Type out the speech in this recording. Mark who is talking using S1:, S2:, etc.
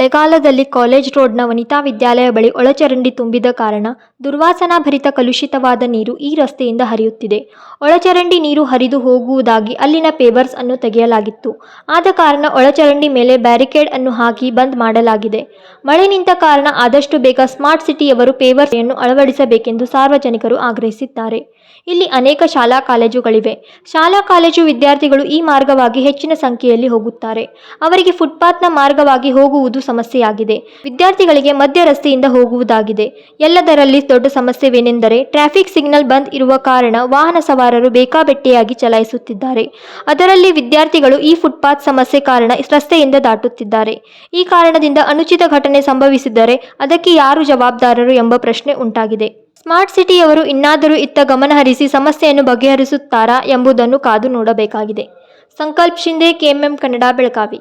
S1: ಮಳೆಗಾಲದಲ್ಲಿ ಕಾಲೇಜ್ ರೋಡ್ನ ವನಿತಾ ವಿದ್ಯಾಲಯ ಬಳಿ ಒಳಚರಂಡಿ ತುಂಬಿದ ಕಾರಣ ದುರ್ವಾಸನಾ ಭರಿತ ಕಲುಷಿತವಾದ ನೀರು ಈ ರಸ್ತೆಯಿಂದ ಹರಿಯುತ್ತಿದೆ. ಒಳಚರಂಡಿ ನೀರು ಹರಿದು ಹೋಗುವುದಾಗಿ ಅಲ್ಲಿನ ಪೇವರ್ಸ್ ಅನ್ನು ತೆಗೆಯಲಾಗಿತ್ತು. ಆದ ಕಾರಣ ಒಳಚರಂಡಿ ಮೇಲೆ ಬ್ಯಾರಿಕೇಡ್ ಅನ್ನು ಹಾಕಿ ಬಂದ್ ಮಾಡಲಾಗಿದೆ. ಮಳೆ ನಿಂತ ಕಾರಣ ಆದಷ್ಟು ಬೇಗ ಸ್ಮಾರ್ಟ್ ಸಿಟಿಯವರು ಪೇವರ್ಸ್ ಅನ್ನು ಅಳವಡಿಸಬೇಕೆಂದು ಸಾರ್ವಜನಿಕರು ಆಗ್ರಹಿಸಿದ್ದಾರೆ. ಇಲ್ಲಿ ಅನೇಕ ಶಾಲಾ ಕಾಲೇಜುಗಳಿವೆ. ಶಾಲಾ ಕಾಲೇಜು ವಿದ್ಯಾರ್ಥಿಗಳು ಈ ಮಾರ್ಗವಾಗಿ ಹೆಚ್ಚಿನ ಸಂಖ್ಯೆಯಲ್ಲಿ ಹೋಗುತ್ತಾರೆ. ಅವರಿಗೆ ಫುಟ್ಪಾತ್ನ ಮಾರ್ಗವಾಗಿ ಹೋಗುವುದು ಸಮಸ್ಯೆಯಾಗಿದೆ. ವಿದ್ಯಾರ್ಥಿಗಳಿಗೆ ಮಧ್ಯ ರಸ್ತೆಯಿಂದ ಹೋಗುವುದಾಗಿದೆ. ಎಲ್ಲದರಲ್ಲಿ ದೊಡ್ಡ ಸಮಸ್ಯೆವೇನೆಂದರೆ ಟ್ರಾಫಿಕ್ ಸಿಗ್ನಲ್ ಬಂದ್ ಇರುವ ಕಾರಣ ವಾಹನ ಸವಾರರು ಬೇಕಾಬೆಟ್ಟಿಯಾಗಿ ಚಲಾಯಿಸುತ್ತಿದ್ದಾರೆ. ಅದರಲ್ಲಿ ವಿದ್ಯಾರ್ಥಿಗಳು ಈ ಫುಟ್ಪಾತ್ ಸಮಸ್ಯೆ ಕಾರಣ ರಸ್ತೆಯಿಂದ ದಾಟುತ್ತಿದ್ದಾರೆ. ಈ ಕಾರಣದಿಂದ ಅನುಚಿತ ಘಟನೆ ಸಂಭವಿಸಿದರೆ ಅದಕ್ಕೆ ಯಾರು ಜವಾಬ್ದಾರರು ಎಂಬ ಪ್ರಶ್ನೆ ಉಂಟಾಗಿದೆ. ಸ್ಮಾರ್ಟ್ ಸಿಟಿಯವರು ಇನ್ನಾದರೂ ಇತ್ತ ಗಮನಹರಿಸಿ ಸಮಸ್ಯೆಯನ್ನು ಬಗೆಹರಿಸುತ್ತಾರಾ ಎಂಬುದನ್ನು ಕಾದು ನೋಡಬೇಕಾಗಿದೆ. ಸಂಕಲ್ಪ್ ಶಿಂದೆ ಕೆಎಂಎಂ ಕನ್ನಡ, ಬೆಳಗಾವಿ.